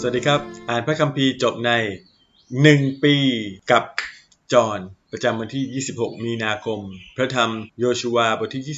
สวัสดีครับ อ่านพระคัมภีร์จบใน 1 ปีกับจอห์นประจำวันที่ 26 มีนาคม พระธรรมโยชูวาบทที่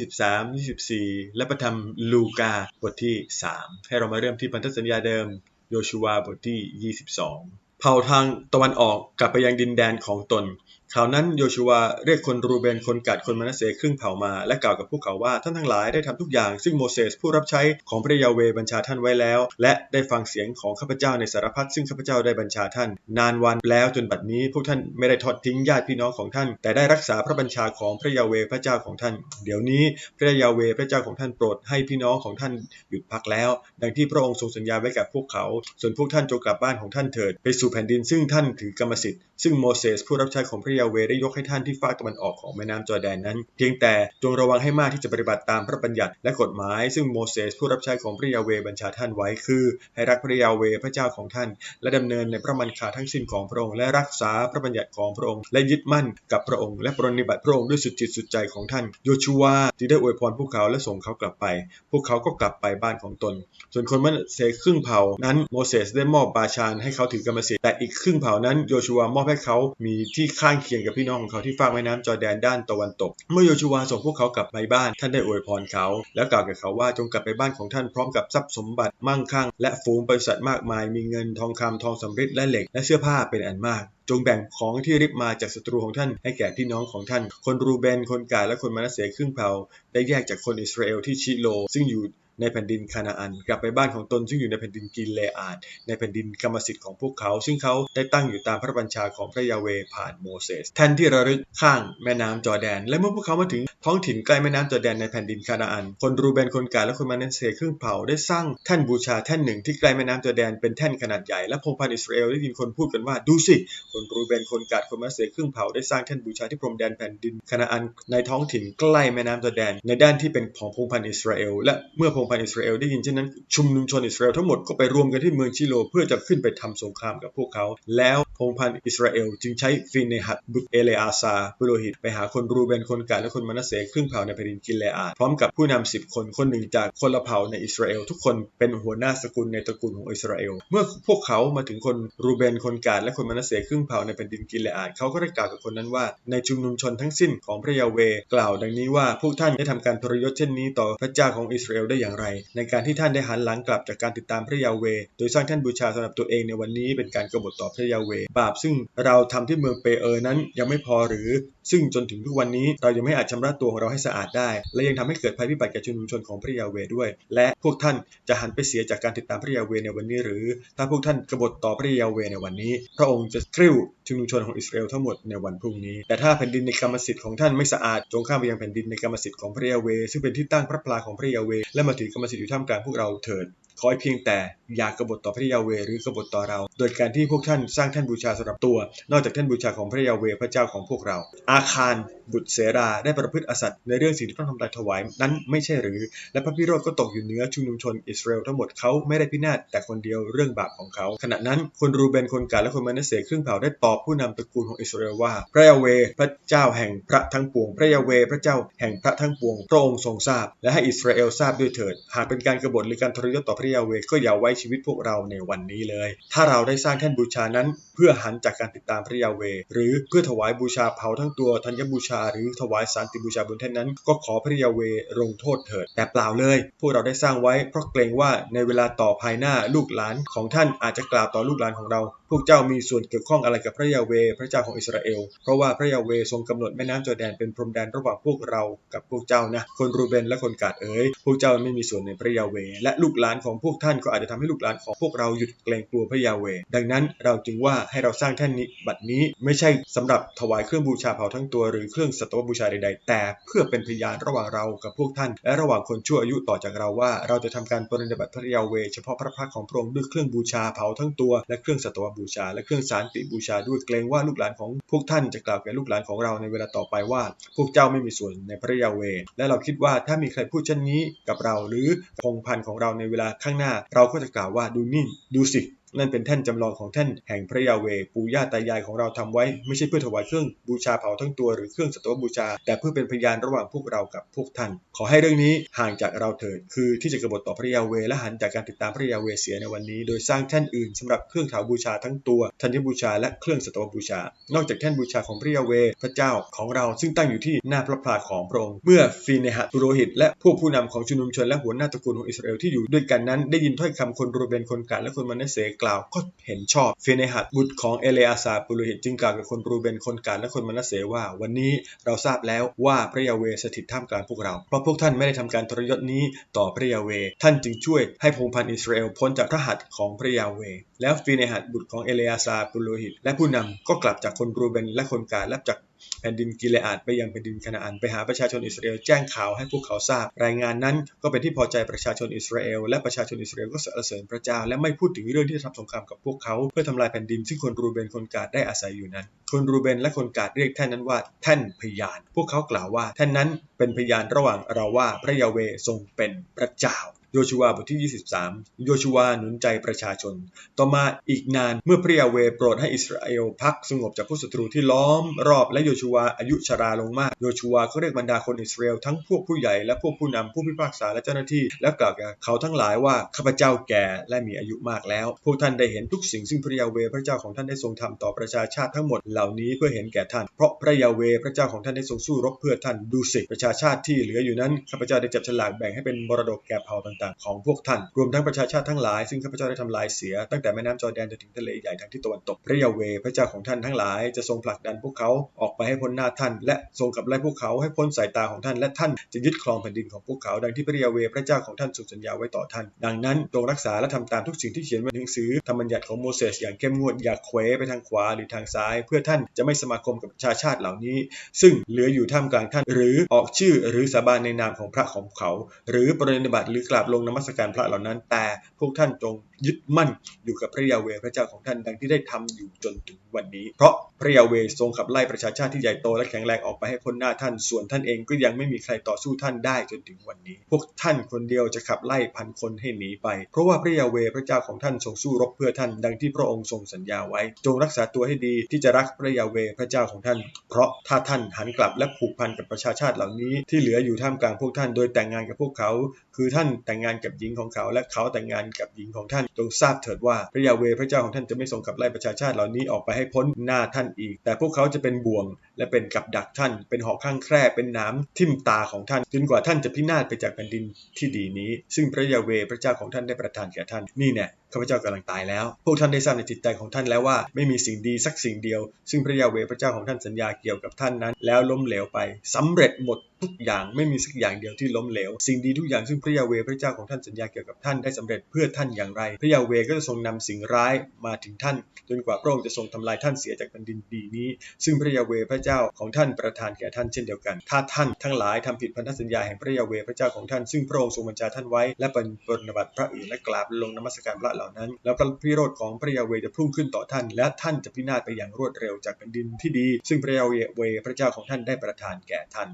22 23 24 และพระธรรมลูกาบทที่ 3 ให้เรามาเริ่มที่พันธสัญญาเดิมโยชูวาบทที่ 22 เผ่าทางตะวันออกกลับไปยังดินแดนของตน คราวนั้นโยชูวาเรียกคนรูเบนคนกัดคนมานาเสครึ่งเผ่ามาและกล่าวกับพวกเขาว่าท่านทั้งหลายได้ทำทุกอย่างซึ่งโมเสสผู้รับใช้ของพระยาเวบัญชาท่านไว้แล้ว และได้ฟังเสียงของข้าพเจ้าในสารพัดซึ่งข้าพเจ้าได้บัญชาท่าน นานวันแล้วจนบัดนี้พวกท่านไม่ได้ทอดทิ้งญาติพี่น้องของท่าน แต่ได้รักษาพระบัญชาของพระยาเวพระเจ้าของท่าน เดี๋ยวนี้พระยาเวพระเจ้าของท่านโปรดให้พี่น้องของท่านหยุดพักแล้ว ดังที่พระองค์ทรงสัญญาไว้กับพวกเขา ส่วนพวกท่านจงกลับบ้านของท่านเถิด ไปสู่แผ่นดินซึ่งท่านถือกรรมสิทธิ์ ซึ่งโมเสสผู้รับใช้ของพระยาเวได้ยกให้ท่านที่ฝากตะวันออกของแม่น้ำจอแดนนั้น เพียงแต่จงระวังให้มากที่จะปฏิบัติตามพระบัญญัติและกฎหมาย ซึ่งโมเสสผู้รับใช้ของพระยาเวบัญชาท่านไว้คือ ให้รักพระยาเวพระเจ้าของท่าน และดำเนินในพระมันคาทั้งสิ้นของพระองค์และรักษาพระบัญญัติของพระองค์ และยึดมั่นกับพระองค์ และปรนนิบัติพระองค์ด้วยสุดจิตสุดใจของท่านโยชูวาจึงได้อวยพรพวกเขาและส่งเขากลับไป พวกเขาก็กลับไปบ้านของตน ส่วนคนมนาเสครึ่งเผ่านั้นโมเสสได้มอบบาชานให้เขาถือกรรมสิทธิ์แต่อีกครึ่งเผ่านั้นโยชูวามอบให้เขามีที่ข้างเคียงกับพี่น้องของเขาที่ฝากแม่น้ำจอร์แดนด้านตะวันตก เมื่อโยชูวาส่งพวกเขากลับไปบ้าน ท่านได้อวยพรเขา แล้วกล่าวกับเขาว่าจงกลับไปบ้านของท่านพร้อมกับทรัพย์สมบัติมั่งคั่ง และฝูงบริษัทมากมาย มีเงินทองคำทองสำริดและเหล็ก และเสื้อผ้าเป็นอันมากจงแบ่งของที่ริบมาจากศัตรูของท่านให้แก่พี่น้องของท่าน คนรูเบน คนกาและคนมานาเสครึ่งเผ่า ได้แยกจากคนอิสราเอลที่ชิโล ซึ่งอยู่ในแผ่นดินคานาอัน กลับไปบ้านของตนซึ่งอยู่ในแผ่นดินกินเลอาดในแผ่นดินกรรมสิทธิ์ของพวกเขา ซึ่งเขาได้ตั้งอยู่ตามพระบัญชาของพระยาเวผ่านโมเสสแท่นที่ระลึกข้างแม่น้ำจอแดน และเมื่อพวกเขามาถึงท้องถิ่นใกล้แม่น้ำจอแดนในแผ่นดินคานาอัน คนรูเบนคนกาดและคนมานาเสครึ่งเผ่าได้สร้างแท่นบูชาแท่นหนึ่งที่ใกล้แม่น้ำจอแดนเป็นแท่นขนาดใหญ่และพงพันอิสราเอลได้ยินคนพูดกันว่าดูสิคนรูเบนคนกาดคนมานาเสครึ่งเผ่าได้สร้างแท่นบูชาที่พรมแดนแผ่นดินคานาอันในท้องถิ่นใกล้แม่น้ำจอแดน ในด้านที่เป็นของพงพันอิสราเอลและเมื่อพงพันธ์อิสราเอลได้ยินเช่นนั้น ชุมนุมชนอิสราเอลทั้งหมดก็ไปรวมกันที่เมืองชิโล เพื่อจะขึ้นไปทำสงครามกับพวกเขา แล้วพงพันธ์อิสราเอลจึงใช้ฟินเนหัดบุตรเอเลอาซาปุโรหิต ไปหาคนรูเบนคนกาดและคนมานาเสครึ่งเผ่าในแผ่นดินกิเลอาดพร้อมกับผู้นำสิบคนคนหนึ่งจากคนละเผ่าในอิสราเอลทุกคนเป็นหัวหน้าสกุลในตระกูลของอิสราเอลเมื่อพวกเขามาถึงคนรูเบนคนกาดและคนมานาเสครึ่งเผ่าในแผ่นดินกิเลอาดเขาก็ได้กล่าวกับคนนั้นว่า ในชุมนุมชนทั้งสิ้นของพระยาเวกล่าวดังนี้ว่าพวกท่านได้ทำการทรยศเช่นนี้ต่อพระเจ้าของอิสราเอลได้อย่างไร ในการที่ท่านได้หันหลังกลับจากการติดตามพระยาเว โดยสร้างท่านบูชาสำหรับตัวเองในวันนี้เป็นการกบฏต่อพระยาเว บาปซึ่งเราทำที่เมืองเปเออร์นั้นยังไม่พอหรือ ซึ่งจนถึงทุกวันนี้เรายังไม่อาจชำระตัวของเราให้สะอาดได้ และยังทำให้เกิดภัยพิบัติแก่ชุมชนของพระยาเวด้วย และพวกท่านจะหันไปเสียจากการติดตามพระยาเวในวันนี้หรือ ถ้าพวกท่านกบฏต่อพระยาเวในวันนี้ พระองค์จะกริ้วชุมชนของอิสราเอลทั้งหมดในวันพรุ่งนี้ แต่ถ้าแผ่นดินในกรรมสิทธิ์ของท่านไม่สะอาดจงข้ามไปยังแผ่นดินในกรรมสิทธิ์ของพระยาเว ซึ่งเป็นที่ตั้งพระพลาของพระยาเวและมาถือกรรมสิทธิ์อยู่ท่ามกลางพวกเราเถิด ขอให้เพียงแต่อย่ากบฏต่อพระยาเวหรือกบฏต่อเรา โดยการที่พวกท่านสร้างท่านบูชาสำหรับตัว นอกจากท่านบูชาของพระยาเวพระเจ้าของพวกเรา อาคารบุตรเสราได้ประพฤติอสัตย์ในเรื่องสิ่งที่ต้องทำลายถวายนั้นไม่ใช่หรือ และพระพิโรธก็ตกอยู่เหนือชุมนุมชนอิสราเอลทั้งหมดเขาไม่ได้พินาศแต่คนเดียวเรื่องบาปของเขา ขณะนั้นคนรูเบนคนกาดและคนมานาเสครึ่งเผ่าได้ตอบผู้นำตระกูลของอิสราเอลว่า พระยาเวพระเจ้าแห่งพระทั้งปวง พระยาเวพระเจ้าแห่งพระทั้งปวงพระองค์ทรงทราบ และให้อิสราเอลทราบด้วยเถิด หากเป็นการกบฏหรือการทรยศต่อพระยาเวก็อย่าไว้ชีวิตพวกเราในวันนี้เลย ถ้าเราได้สร้างแท่นบูชานั้น เพื่อหันจากการติดตามพระยาเว หรือเพื่อถวายบูชาเผาทั้งตัวธัญบูชา หรือถวายสันติบูชาบนแท่นนั้น ก็ขอพระยาเวลงโทษเถิด แต่เปล่าเลย พวกเราได้สร้างไว้เพราะเกรงว่าในเวลาต่อภายหน้าลูกหลานของท่านอาจจะกล่าวต่อลูกหลานของเรา พวกเจ้ามีส่วนเกี่ยวข้องอะไรกับพระยาเว พระเจ้าของอิสราเอล เพราะว่าพระยาเวทรงกำหนดแม่น้ำจอร์แดนเป็นพรมแดนระหว่างพวกเรากับพวกเจ้านะ คนรูเบนและคนกาดเอ๋ย พวกเจ้าไม่มีส่วนในพระยาเว และลูกหลานของพวกท่านก็อาจจะทำให้ลูกหลานของพวกเราหยุดเกรงกลัวพระยาเว ดังนั้นเราจึงว่าให้เราสร้างแท่นนี้บัดนี้ไม่ใช่สำหรับถวายเครื่องบูชาเผาทั้งตัวหรือเครื่องสัตวบูชาใดๆ แต่เพื่อเป็นพยานระหว่างเรากับพวกท่าน และระหว่างคนชั่วอายุต่อจากเราว่า เราจะทำการปฏิบัติพระยาเว เฉพาะพระพักของพระองค์ด้วยเครื่องบูชาเผาทั้งตัว และเครื่องสัตวบูชา และเครื่องสารติบูชาด้วยเกรงว่าลูกหลานของพวกท่านจะกล่าวแก่ลูกหลานของเราในเวลาต่อไปว่า พวกเจ้าไม่มีส่วนในพระยาเว และเราคิดว่าถ้ามีใครพูดเช่นนี้กับเราหรือพงพันของเราในเวลาข้างหน้า เราก็จะกล่าวว่าดูนี่ดูสิ นั่นเป็นแท่นจำลองของแท่นแห่งพระยาเวปู่ย่าตายายของเราทำไว้ ไม่ใช่เพื่อถวายเครื่องบูชาเผาทั้งตัวหรือเครื่องสตวบูชา แต่เพื่อเป็นพยานระหว่างพวกเรากับพวกท่าน ขอให้เรื่องนี้ห่างจากเราเถิด คือที่จะกบฏต่อพระยาเวและหันจากการติดตามพระยาเวเสียในวันนี้ โดยสร้างแท่นอื่นสำหรับเครื่องถาบูชาทั้งตัวธัญบูชาและเครื่องสตวบูชา นอกจากแท่นบูชาของพระยาเวพระเจ้าของเราซึ่งตั้งอยู่ที่หน้าพระพลาของพระองค์เมื่อฟีเนหัตปุโรหิต และพวกผู้นำของชุมนุมชนและหัวหน้าตระกูลของอิสราเอลที่อยู่ด้วยกันนั้นได้ยินถ้อยคำคนรูเบนคนกาดและคนมานเสกกล่าวก็เห็นชอบฟีเนหัตบุตรของเอเลอาซาปุโรหิตจึงกล่าวกับคนรูเบนคนกาดและคนมานาเสว่า วันนี้เราทราบแล้วว่าพระยาเวสถิตท่ามกลางพวกเรา เพราะพวกท่านไม่ได้ทำการทรยศนี้ต่อพระยาเว ท่านจึงช่วยให้พงพันธ์อิสราเอลพ้นจากพระหัตถ์ของพระยาเว แล้วฟีเนหัตบุตรของเอเลอาซาปุโรหิต และผู้นำก็กลับจากคนรูเบนและคนกาดและจาก แผ่นดินกิเลอาดไปยังแผ่นดินคณาอันไปหาประชาชนอิสราเอลแจ้งข่าวให้พวกเขาทราบ รายงานนั้นก็เป็นที่พอใจประชาชนอิสราเอลและประชาชนอิสราเอลก็สรรเสริญพระเจ้า และไม่พูดถึงเรื่องที่จะทำสงครามกับพวกเขาเพื่อทำลายแผ่นดินซึ่งคนรูเบนคนกาดได้อาศัยอยู่นั้น คนรูเบนและคนกาดเรียกแท่นนั้นว่าแท่นพยาน พวกเขากล่าวว่าแท่นนั้นเป็นพยานระหว่างเราว่าพระยาเวทรงเป็นพระเจ้า โยชูวาบทที่ 23 โยชูวาหนุนใจประชาชน ต่อมาอีกนานเมื่อพระยาเวโปรดให้อิสราเอลพักสงบจากผู้ศัตรูที่ล้อมรอบและโยชูวาอายุชราลงมาก โยชูวาก็เรียกบรรดาคนอิสราเอลทั้งพวกผู้ใหญ่และพวกผู้นำผู้พิพากษาและเจ้าหน้าที่ และกล่าวแก่เขาทั้งหลายว่าข้าพเจ้าแก่และมีอายุมากแล้ว พวกท่านได้เห็นทุกสิ่งซึ่งพระยาเวพระเจ้าของท่านได้ทรงทำต่อประชาชาติทั้งหมดเหล่านี้เพื่อเห็นแก่ท่าน เพราะพระยาเวพระเจ้าของท่านได้ทรงสู้รบเพื่อท่านดูสิประชาชาติที่เหลืออยู่นั้นข้าพเจ้าได้จับฉลากแบ่งให้เป็นมรดกแก่เผ่าต่างๆ ของพวกท่าน รวมทั้งประชาชาติทั้งหลาย ซึ่งข้าพเจ้าได้ทำลายเสีย ตั้งแต่แม่น้ำจอร์แดนจนถึงทะเลใหญ่ทางที่ตะวันตก พระยาเวพระเจ้าของท่านทั้งหลาย จะทรงผลักดันพวกเขาออกไปให้พ้นหน้าท่าน และทรงขับไล่พวกเขาให้พ้นสายตาของท่าน และท่านจะยึดครองแผ่นดินของพวกเขา ดังที่พระยาเวพระเจ้าของท่านทรงสัญญาไว้ต่อท่าน ดังนั้นจงรักษาและทำตามทุกสิ่งที่เขียนไว้ในหนังสือธรรมบัญญัติของโมเสสอย่างเข้มงวดอย่าเขวไปทางขวาหรือทางซ้าย เพื่อท่านจะไม่สมาคมกับประชาชาติเหล่านี้ ซึ่งเหลืออยู่ท่ามกลางท่าน หรือออกชื่อหรือสาบานในนามของพระของเขา หรือปฏิบัติหรือกราบลงนมัสการพระเหล่านั้น แต่พวกท่านจงยึดมั่นอยู่กับพระยาเวพระเจ้าของท่านดังที่ได้ทำอยู่จนถึงวันนี้ เพราะพระยาเวทรงขับไล่ประชาชาติที่ใหญ่โตและแข็งแรงออกไปให้พ้นหน้าท่าน ส่วนท่านเองก็ยังไม่มีใครต่อสู้ท่านได้จนถึงวันนี้ พวกท่านคนเดียวจะขับไล่พันคนให้หนีไป เพราะว่าพระยาเวพระเจ้าของท่านทรงสู้รบเพื่อท่านดังที่พระองค์ทรงสัญญาไว้ จงรักษาตัวให้ดีที่จะรักพระยาเวพระเจ้าของท่าน เพราะถ้าท่านหันกลับและผูกพันกับประชาชาติเหล่านี้ที่เหลืออยู่ท่ามกลางพวกท่านโดยแต่งงานกับพวกเขา คือท่านแต่งงานกับหญิงของเขา และเขาแต่งงานกับหญิงของท่านจงทราบเถิดว่าพระยาเวพระเจ้าของท่านจะไม่ทรงขับไล่ประชาชาติเหล่านี้ออกไปให้พ้นหน้าท่านอีก แต่พวกเขาจะเป็นบ่วง และเป็นกับดักท่าน เป็นหอกข้างแคร่เป็นน้ำทิ่มตาของท่านจนกว่าท่านจะพินาศไปจากแผ่นดินที่ดีนี้ ซึ่งพระยาเวพระเจ้าของท่านได้ประทานแก่ท่านนี่เนี่ย ข้าพเจ้ากำลังตายแล้ว พวกท่านได้ทราบในจิตใจของท่านแล้วว่าไม่มีสิ่งดีสักสิ่งเดียว ซึ่งพระยาเวพระเจ้าของท่านสัญญาเกี่ยวกับท่านนั้น แล้วล้มเหลวไปสำเร็จหมดทุกอย่างไม่มีสักอย่างเดียวที่ล้มเหลว สิ่งดีทุกอย่างซึ่งพระยาเวพระเจ้าของท่านสัญญาเกี่ยวกับท่านได้สำเร็จเพื่อท่านอย่างไร พระยาเวก็จะทรงนำสิ่งร้ายมาถึงท่าน จนกว่าพระองค์จะทรงทำลายท่านเสียจากแผ่นดินดีนี้ ซึ่งพระยาเวพระเจ้าของท่านประทานแก่ท่านเช่นเดียวกัน ถ้าท่านทั้งหลายทำผิดพันธสัญญาแห่งพระยาเวพระเจ้าของท่านซึ่งพระองค์ทรงบัญชาท่านไว้และเป็นปฏิบัติพระอื่นและกราบลงนมัสการพระเหล่านั้น แล้วพระพิโรธของพระยาเวจะพุ่งขึ้นต่อท่าน และท่านจะพินาศไปอย่างรวดเร็วจากแผ่นดินที่ดี ซึ่งพระยาเวพระเจ้าของท่านได้ประทานแก่ท่าน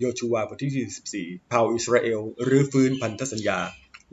โยชูวาบทที่ 24เผ่าอิสราเอลหรือฟื้นพันธสัญญา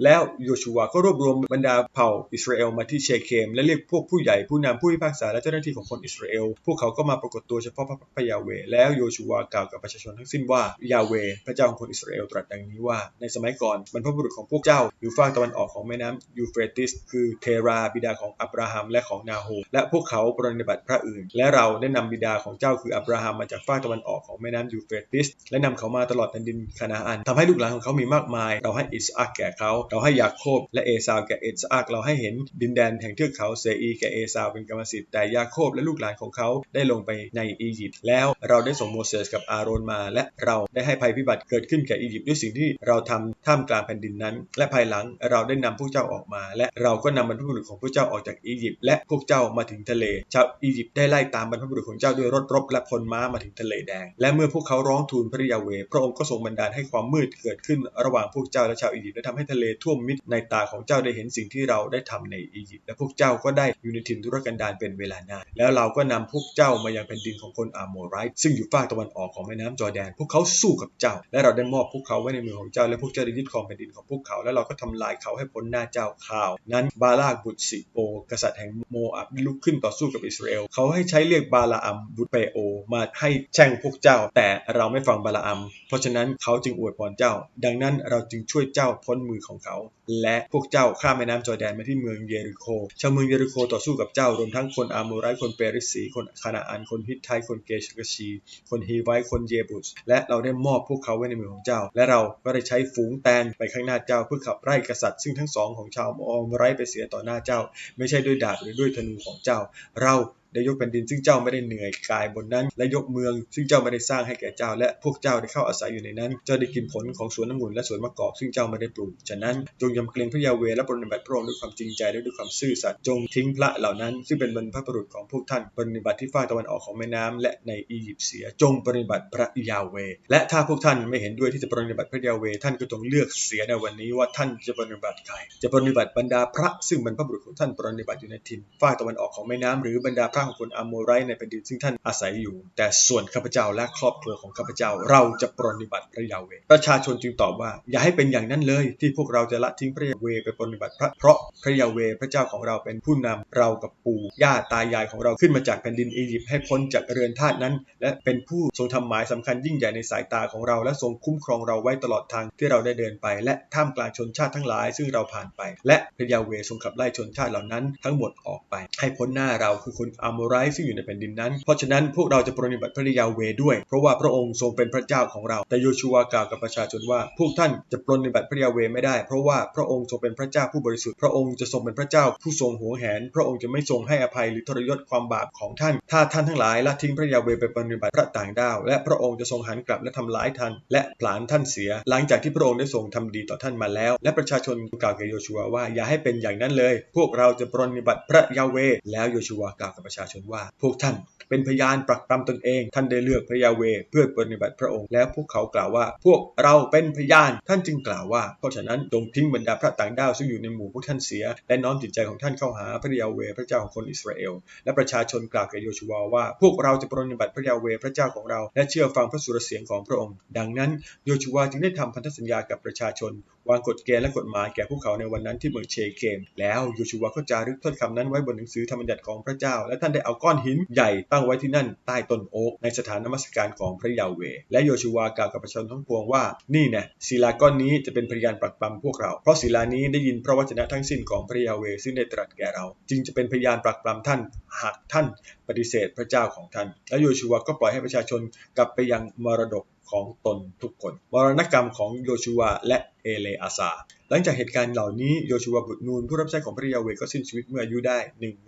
แล้วโยชูวาก็รวบรวมบรรดาเผ่าอิสราเอลมาที่เชเคม และเรียกพวกผู้ใหญ่ผู้นำผู้พิพากษาและเจ้าหน้าที่ของคนอิสราเอล พวกเขาก็มาปรากฏตัวเฉพาะพระยาเว แล้วโยชูวากล่าวกับประชาชนทั้งสิ้นว่ายาเว พระเจ้าของคนอิสราเอลตรัสดังนี้ว่า ในสมัยก่อนบรรพบุรุษของพวกเจ้าอยู่ฝั่งตะวันออกของแม่น้ำยูเฟรติส คือเทราบิดาของอับราฮัมและของนาโฮและพวกเขาปรนิบัติพระอื่น และเราได้นำบิดาของเจ้าคืออับราฮัมมาจากฝั่งตะวันออกของแม่น้ำยูเฟรติสและนำเขามาตลอดแผ่นดินคานาอันทำให้ลูกหลานของเขามีมากมาย เราให้อิสอักแก่เขาเราให้ยาโคบและเอซาวแก่เอสอักเราให้เห็นดินแดนแห่งเทือกเขาเซอีแก่เอซาวเป็นกรรมสิทธิ์แต่ยาโคบและลูกหลานของเขาได้ลงไปในอียิปต์แล้วเราได้ส่งโมเสสกับอาโรนมา และเราได้ให้ภัยพิบัติเกิดขึ้นแก่อียิปต์ด้วยสิ่งที่เราทำท่ามกลางแผ่นดินนั้น และภายหลังเราได้นำพวกเจ้าออกมา และเราก็นำบรรพบุรุษของพวกเจ้าออกจากอียิปต์และพวกเจ้ามาถึงทะเลชาวอียิปต์ได้ไล่ตามบรรพบุรุษของเจ้าด้วยรถรบและพลม้ามาถึงทะเลแดง และเมื่อพวกเขาร้องทูลพระยาเวพระองค์ก็ทรงบันดาลให้ความมืดเกิดขึ้นระหว่างพวกเจ้าและชาวอียิปต์และทำให้ทะเลท่วมมิดในตาของเจ้าได้เห็นสิ่งที่เราได้ทำในอียิปต์และพวกเจ้าก็ได้อยู่ในถิ่นทุรกันดารเป็นเวลานานแล้วเราก็นำพวกเจ้ามายังแผ่นดินของคนอาโมไรต์ซึ่งอยู่ฝั่งตะวันออกของแม่น้ำจอร์แดน พวกเขาสู้กับเจ้า และเราได้มอบพวกเขาไว้ในมือของเจ้าและพวกเจ้าได้ยึดครองแผ่นดินของพวกเขา และเราก็ทำลายเขาให้พ้นหน้าเจ้าข่าว นั้นบาลากบุตรสิโปกษัตริย์แห่งโมอับลุกขึ้นต่อสู้กับอิสราเอลเขาให้ใช้เรียกบาลาอัมบุตรเปโอ มาให้แช่งพวกเจ้า แต่เราไม่ฟังบาลาอัมเพราะฉะนั้นเขาจึงอวยพรเจ้า ดังนั้นเราจึงช่วยเจ้าพ้นมือของเขา และพวกเจ้าข้ามแม่น้ำจอร์แดนมาที่เมืองเยริโค ชาวเมืองเยริโคต่อสู้กับเจ้ารวมทั้งคนอาโมไรคนเปริสีคนคานาอันคนฮิตไทคนเกชกชี คนฮีไวคนเยบุสและเราได้มอบพวกเขาไว้ในมือของเจ้า และเราก็ได้ใช้ฝูงแตนไปข้างหน้าเจ้าเพื่อขับไล่กษัตริย์ซึ่งทั้งสองของชาวอาโมไรไปเสียต่อหน้าเจ้า ไม่ใช่ด้วยดาบหรือด้วยธนูของเจ้า เรา ได้ยกแผ่นดินซึ่งเจ้าไม่ได้เหนื่อยกายบนนั้น และยกเมืองซึ่งเจ้าไม่ได้สร้างให้แก่เจ้า และพวกเจ้าได้เข้าอาศัยอยู่ในนั้น เจ้าได้กินผลของสวนน้ำุนและสวนมะกอกซึ่งเจ้าไม่ได้ปลูก ฉะนั้นจงยำเกรงพระยาเวและปฏิบัติพระองค์ด้วยความจริงใจและด้วยความซื่อสัตย์จงทิ้งพระเหล่านั้น ซึ่งเป็นบรรพบุรุษของพวกท่านปฏิบัติที่ฝ่ายตะวันออกของแม่น้ำและในอียิปต์เสียจงปฏิบัติพระยาเว และถ้าพวกท่านไม่เห็นด้วยที่จะปฏิบัติพระยาเวท่านก็จงเลือกเสียในวันนี้ว่าท่านจะปฏิบัติใครจะปฏิบัติบรรดาพระซึ่งบรรพบุรุษของท่านปฏิบัติอยู่ในถิ่นฝ่ายตะวันออกของแม่น้ำหรือบรรดาพระของคนอาโมไรในแผ่นดินซึ่งท่านอาศัยอยู่ แต่ส่วนข้าพเจ้าและครอบครัวของข้าพเจ้าเราจะปรนิบัติพระยาเวประชาชนจึงตอบว่า อย่าให้เป็นอย่างนั้นเลย ที่พวกเราจะละทิ้งพระยาเวไปปรนิบัติพระเพราะพระยาเวพระเจ้าของเราเป็นผู้นำเรากับปู่ย่าตายายของเราขึ้นมาจากแผ่นดินอียิปต์ให้พ้นจากเรือนทาสนั้น และเป็นผู้ทรงทำหมายสำคัญยิ่งใหญ่ในสายตาของเรา และทรงคุ้มครองเราไว้ตลอดทางที่เราได้เดินไป และท่ามกลางชนชาติทั้งหลาย ซึ่งเราผ่านไป และพระยาเวทรงขับไล่ชนชาติเหล่านั้นทั้งหมดออกไป ให้พ้นหน้าเราคือคนอาโมไรซึ่งอยู่ในแผ่นดินนั้น เพราะฉะนั้นพวกเราจะปรนิบัติพระยาเวด้วย เพราะว่าพระองค์ทรงเป็นพระเจ้าของเรา แต่โยชูวากล่าวกับประชาชนว่า พวกท่านจะปรนิบัติพระยาเวไม่ได้ เพราะว่าพระองค์ทรงเป็นพระเจ้าผู้บริสุทธิ์ พระองค์จะทรงเป็นพระเจ้าผู้ทรงหวงแหน พระองค์จะไม่ทรงให้อภัยหรือทรยศความบาปของท่าน ถ้าท่านทั้งหลายละทิ้งพระยาเวไปปรนิบัติพระต่างดาว และพระองค์จะทรงหันกลับและทำร้ายท่าน และผลาญท่านเสีย หลังจากที่พระองค์ได้ทรงทำดีต่อท่านมาแล้ว และประชาชนกล่าวกับโยชูวาว่าอย่าให้เป็นอย่างนั้นเลย พวกเราจะปรนิบัติพระยาเว แล้วโยชูวากล่าวกับประชาชนว่า พวกท่านเป็นพยานปรักปรำตนเอง ท่านได้เลือกพระยาเวเพื่อปฏิบัติพระองค์ แล้วพวกเขากล่าวว่า พวกเราเป็นพยาน ท่านจึงกล่าวว่า เพราะฉะนั้นจงทิ้งบรรดาพระต่างด้าวซึ่งอยู่ในหมู่พวกท่านเสีย และน้อมจิตใจของท่านเข้าหาพระยาเวพระเจ้าของคนอิสราเอล และประชาชนกล่าวแก่โยชูวาว่า พวกเราจะปฏิบัติพระยาเวพระเจ้าของเรา และเชื่อฟังพระสุรเสียงของพระองค์ ดังนั้นโยชูวาจึงได้ทำพันธสัญญากับประชาชน วางกฎเกณฑ์และกฎหมายแก่พวกเขาในวันนั้นที่เมืองเชเกม แล้วโยชูวาก็จารึกถ้อยคำนั้นไว้บนหนังสือธรรมบัญญัติของพระเจ้าและท่านได้เอาก้อนหินใหญ่ตั้งไว้ที่นั่นใต้ต้นโอ๊กในสถานนมัสการของพระยาเว และโยชูวากล่าวกับประชาชนทั้งปวงว่า นี่น่ศิลาก้อนนี้จะเป็นพยานปรักปำพวกเรา เพราะศิลานี้ได้ยินพระวจนะทั้งสิ้นของพระยาเวซึ่งได้ตรัสแก่เรา จึงจะเป็นพยานปรักปำท่านหากท่านปฏิเสธพระเจ้าของท่าน และโยชูวาก็ปล่อยให้ประชาชนกลับไปยังมรดกของตนทุกคนมรณกรรมของโยชูวาและ เอเลอาซา หลังจากเหตุการณ์เหล่านี้โยชูวาบุตรนูนผู้รับใช้ของพระยาเวก็สิ้นชีวิตเมื่ออายุได้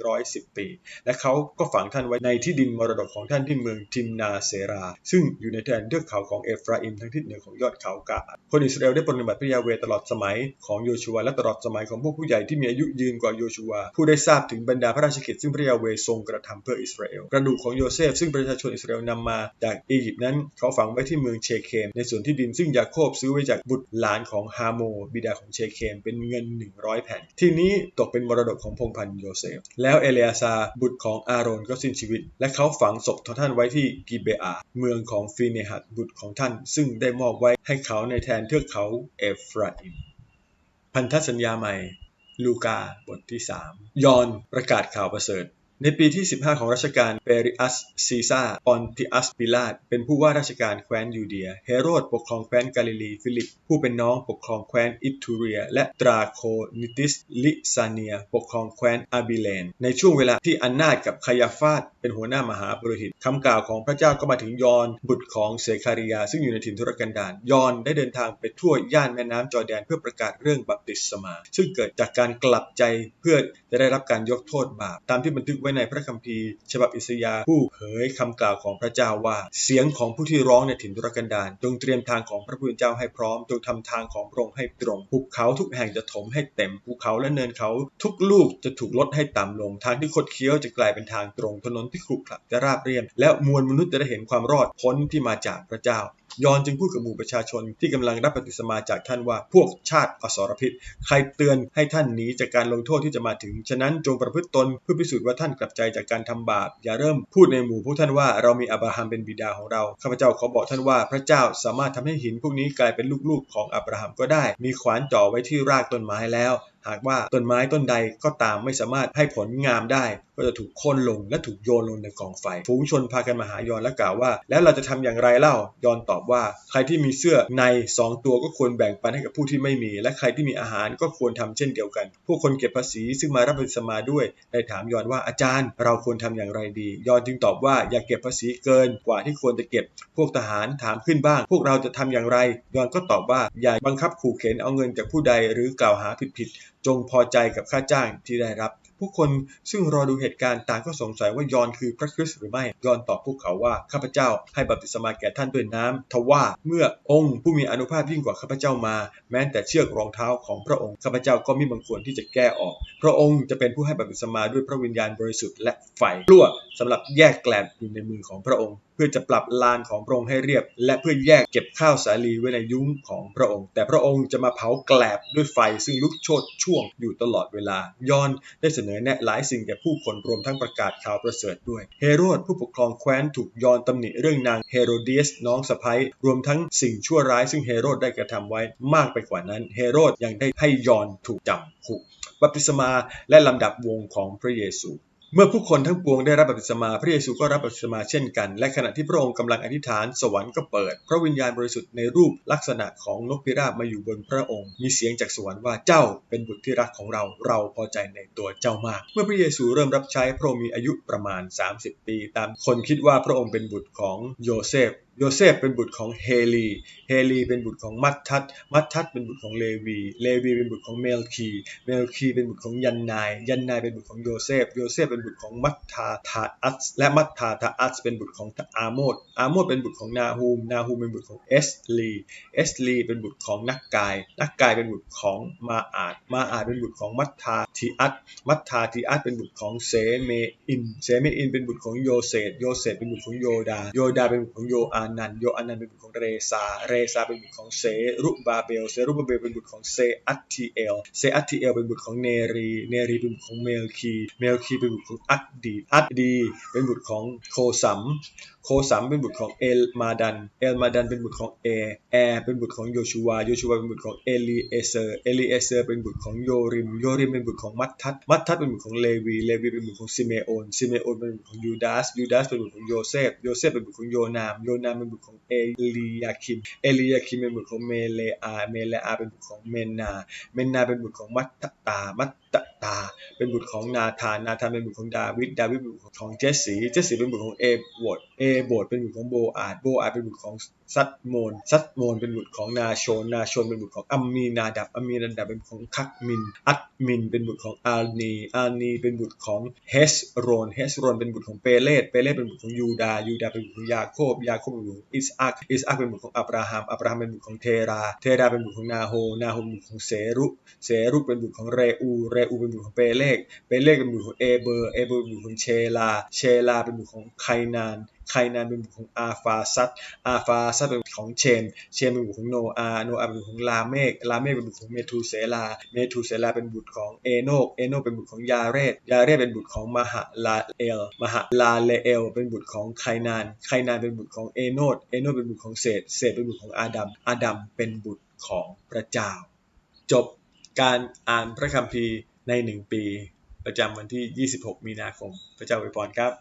110 ปี และเขาก็ฝังท่านไว้ในที่ดินมรดกของท่านที่เมืองทิมนาเซรา ซึ่งอยู่ในแดนเทือกเขาของเอฟราอิมทางทิศเหนือของยอดเขากาดคนอิสราเอลได้ปฏิบัติพระยาเวตลอดสมัยของโยชูวาและตลอดสมัยของพวกผู้ใหญ่ที่มีอายุยืนกว่าโยชูวาผู้ได้ทราบถึงบรรดาพระราชกิจซึ่งพระยาเวทรงกระทำเพื่ออิสราเอลกระดูกของโยเซฟซึ่งประชาชนอิสราเอลนำมาจากอียิปต์นั้นเขาฝังไว้ที่เมืองเชเคมในส่วนที่ดินซึ่งยาโคบซื้อไว้จากบุตรหลานของฮาโมบิดาของเชเคม เป็นเงิน 100 แผ่น ที่นี้ตกเป็นมรดกของพงพันธ์โยเซฟ แล้วเอเลอาซาบุตรของอาโรนก็สิ้นชีวิต และเขาฝังศพของท่านไว้ที่กิเบอา เมืองของฟีเนหัดบุตรของท่าน ซึ่งได้มอบไว้ให้เขาในแทนเทือกเขาเอฟราอิมพันธสัญญาใหม่ ลูกาบทที่ 3 ยอนประกาศข่าวประเสริฐ ในปีที่ 15 ของรัชกาลเปริอัสซีซาปอนติอัสปิลาตเป็นผู้ว่าราชการแคว้นยูเดีย เฮโรดปกครองแคว้นกาลิลีฟิลิป ผู้เป็นน้องปกครองแคว้นอิตูเรีย และตราโคนิติสลิซาเนีย ปกครองแคว้นอาบิเลน ในช่วงเวลาที่อันนาจกับคายาฟาต เป็นหัวหน้ามหาปรหิตคำกล่าวของพระเจ้าก็มาถึงยอนบุตรของเซคาริยา ซึ่งอยู่ในถิ่นทุรกันดารยอนได้เดินทางไปทั่วย่านแม่น้ำจอร์แดนเพื่อประกาศเรื่องบัพติศมา ซึ่งเกิดจากการกลับใจเพื่อจะได้รับการยกโทษบาปตามที่บันทึกไว้ในพระคัมภีร์ ฉบับอิสยาห์ผู้เผยคำกล่าวของพระเจ้าว่า เสียงของผู้ที่ร้องในถิ่นทุรกันดารจงเตรียมทางของพระผู้เป็นเจ้าให้พร้อมจงทำทางของพระองค์ให้ตรงภูเขาทุกแห่งจะถมให้เต็มภูเขาและเนินเขาทุกลูกจะถูกลดให้ต่ำลง ทางที่คดเคี้ยวจะกลายเป็นทางตรงถนนที่ขรุขระจะราบเรียบและมวลมนุษย์จะได้เห็นความรอดพ้นที่มาจากพระเจ้า ยอนจึงพูดกับหมู่ประชาชนที่กำลังรับปฏิสมาจากท่านว่าพวกชาติอสรพิษ ใครเตือนให้ท่านหนีจากการลงโทษที่จะมาถึง ฉะนั้นจงประพฤติตนเพื่อพิสูจน์ว่าท่านกลับใจจากการทำบาป อย่าเริ่มพูดในหมู่พวกท่านว่าเรามีอับราฮัมเป็นบิดาของเรา ข้าพเจ้าขอบอกท่านว่าพระเจ้าสามารถทำให้หินพวกนี้กลายเป็นลูกๆของอับราฮัมก็ได้ มีขวานจ่อไว้ที่รากต้นไม้แล้วหากว่าต้นไม้ต้นใดก็ตามไม่สามารถให้ผลงามได้ ก็จะถูกโค่นลงและถูกโยนลงในกองไฟ ฝูงชนพากันมาหายอนและกล่าวว่า แล้วเราจะทำอย่างไรเล่ายอนตอบว่าใครที่มีเสื้อในสองตัวก็ควรแบ่งปันให้กับผู้ที่ไม่มี และใครที่มีอาหารก็ควรทำเช่นเดียวกัน ผู้คนเก็บภาษีซึ่งมารับบิณฑมาด้วยได้ถามยอนว่าอาจารย์ เราควรทำอย่างไรดี ยอนจึงตอบว่าอย่าเก็บภาษีเกินกว่าที่ควรจะเก็บ พวกทหารถามขึ้นบ้าง พวกเราจะทำอย่างไร ยอนก็ตอบว่าอย่าบังคับขู่เข็นเอาเงินจากผู้ใดหรือกล่าวหาผิดๆจงพอใจกับค่าจ้างที่ได้รับ ผู้คนซึ่งรอดูเหตุการณ์ต่างก็สงสัยว่ายอนคือพระคริสต์หรือไม่ ยอนตอบพวกเขาว่าข้าพเจ้าให้บัพติศมาแก่ท่านด้วยน้ำทว่าเมื่อองค์ผู้มีอนุภาพยิ่งกว่าข้าพเจ้ามา แม้แต่เชือกรองเท้าของพระองค์ข้าพเจ้าก็ไม่บังควรที่จะแก้ออก พระองค์จะเป็นผู้ให้บัพติศมาด้วยพระวิญญาณบริสุทธิ์และไฟกลัวสำหรับแยกแกลบอยู่ในมือของพระองค์เพื่อจะปรับลานของพระองค์ให้เรียบ และเพื่อแยกเก็บข้าวสาลีไว้ในยุ้งของพระองค์ แต่พระองค์จะมาเผาแกลบด้วยไฟซึ่งลุกโชนช่วงอยู่ตลอดเวลายอนได้เสนอแนะหลายสิ่งแก่ผู้คนรวมทั้งประกาศข่าวประเสริฐด้วย เฮโรดผู้ปกครองแคว้นถูกยอนตำหนิเรื่องนางเฮโรเดียสน้องสะใภ้รวมทั้งสิ่งชั่วร้ายซึ่งเฮโรดได้กระทำไว้มากไปกว่านั้น เฮโรดยังได้ให้ยอนถูกจำคุกบัพติศมาและลำดับวงของพระเยซู เมื่อผู้คนทั้งปวงได้รับบัพติศมาพระเยซูก็รับบัพติศมาเช่นกัน และขณะที่พระองค์กำลังอธิษฐานสวรรค์ก็เปิด พระวิญญาณบริสุทธิ์ในรูปลักษณะของนกพิราบมาอยู่บนพระองค์ มีเสียงจากสวรรค์ว่าเจ้าเป็นบุตรที่รักของเราเราพอใจในตัวเจ้ามาก เมื่อพระเยซูเริ่มรับใช้พระองค์มีอายุประมาณ 30 ปี ตามคนคิดว่าพระองค์เป็นบุตรของโยเซฟ โยเซฟเป็นบุตรของเฮลี เฮลีเป็นบุตรของมัททัต มัททัตเป็นบุตรของเลวี เลวีเป็นบุตรของเมลคี เมลคีเป็นบุตรของยันนาย ยันนายเป็นบุตรของโยเซฟ โยเซฟเป็นบุตรของมัทธาทาอัสและมัทธาทาอัสเป็นบุตรของอาโมดอาโมดเป็นบุตรของนาฮูม นาฮูมเป็นบุตรของเอสลี เอสลีเป็นบุตรของนักกาย นักกายเป็นบุตรของมาอาด มาอาดเป็นบุตรของมัทธาทีอัตมัทธาทีอัตเป็นบุตรของเสเมอินเสเมอินเป็นบุตรของโยเซฟโยเซฟเป็นบุตรของโยดา โยดาเป็นบุตรของโยอานันโยอานันเป็นบุตรของเรซา เรซาเป็นบุตรของเซรุบาเบล เซรุบาเบลเป็นบุตรของเซอัตทีเอล เซอัตทีเอลเป็นบุตรของเนรี เนรีเป็นบุตรของเมลคี เมลคีเป็นบุตรของอัดดี อัดดี เป็นบุตรของโคสัม โคสัมเป็นบุตรของเอลมาดัน เอลมาดันเป็นบุตรของเอ แอร์เป็นบุตรของโยชูวา โยชูวาเป็นบุตรของเอลีเอเซอร์ เอลีเอเซอร์เป็นบุตรของโยริม โยริมเป็นบุตรของมัททัตมัททัตเป็นบุตรของเลวี เลวีเป็นบุตรของซิเมโอน ซิเมโอนเป็นบุตรของยูดาส ยูดาสเป็นบุตรของโยเซฟ โยเซฟเป็นบุตรของโยนาม โยนามเป็นบุตรของเอลียาคิม เอลียาคิมเป็นบุตรของเมเลอา เมเลอาเป็นบุตรของเมนนาเมนาเป็นบุตรของมัตตา มัตตตา เป็นบุตรของนาธาน นาธานเป็นบุตรของดาวิด ดาวิดเป็นบุตรของเจสสีเจสสีเป็นบุตรของเอโบดเอโบดเป็นบุตรของโบอาดโบอาดเป็นบุตรของซัดโมน ซัดโมนเป็นบุตรของนาโชน นาโชนเป็นบุตรของอัมมีนาดับ อัมมีนาดับเป็นของคักมิน อัดมินเป็นบุตรของอาลนี อาลนีเป็นบุตรของเฮสโรน เฮสโรนเป็นบุตรของเปเลสเปเลสเป็นบุตรของยูดา ยูดาเป็นบุตรของยาโคบ ยาโคบเป็นบุตรของอิสอักอิสอักเป็นบุตรของอับราฮัม อับราฮัมเป็นบุตรของเทรา เทราเป็นบุตรของนาโฮ นาโฮเป็นบุตรของเสรุ เสรุเป็นบุตรของเรอู เรอูเป็นบุตรของเปเลกเปเลกเป็นบุตรของเอเบอร์ เอเบอร์เป็นบุตรของเชลา เชลาเป็นบุตรของไคนาน ไคนานเป็นบุตรของอาฟาซัตอาฟาซัตเป็นบุตรของเชมเชมเป็นบุตรของโนอาโนอาเป็นบุตรของลาเมกลาเมกเป็นบุตรของเมทูเซลา เมทูเซลาเป็นบุตรของเอโนกเอโนกเป็นบุตรของยาเรศยาเรศเป็นบุตรของมหาลาเอล มหาลาเลเอล เป็นบุตรของไคนาน ไคนานเป็นบุตรของเอโนดเอโนดเป็นบุตรของเศษเศษเป็นบุตรของอาดัม อาดัมเป็นบุตรของพระเจ้า จบการอ่านพระคัมภีร์ในหนึ่งปี ประจำวันที่ 26 มีนาคม พระเจ้าอวยพรครับ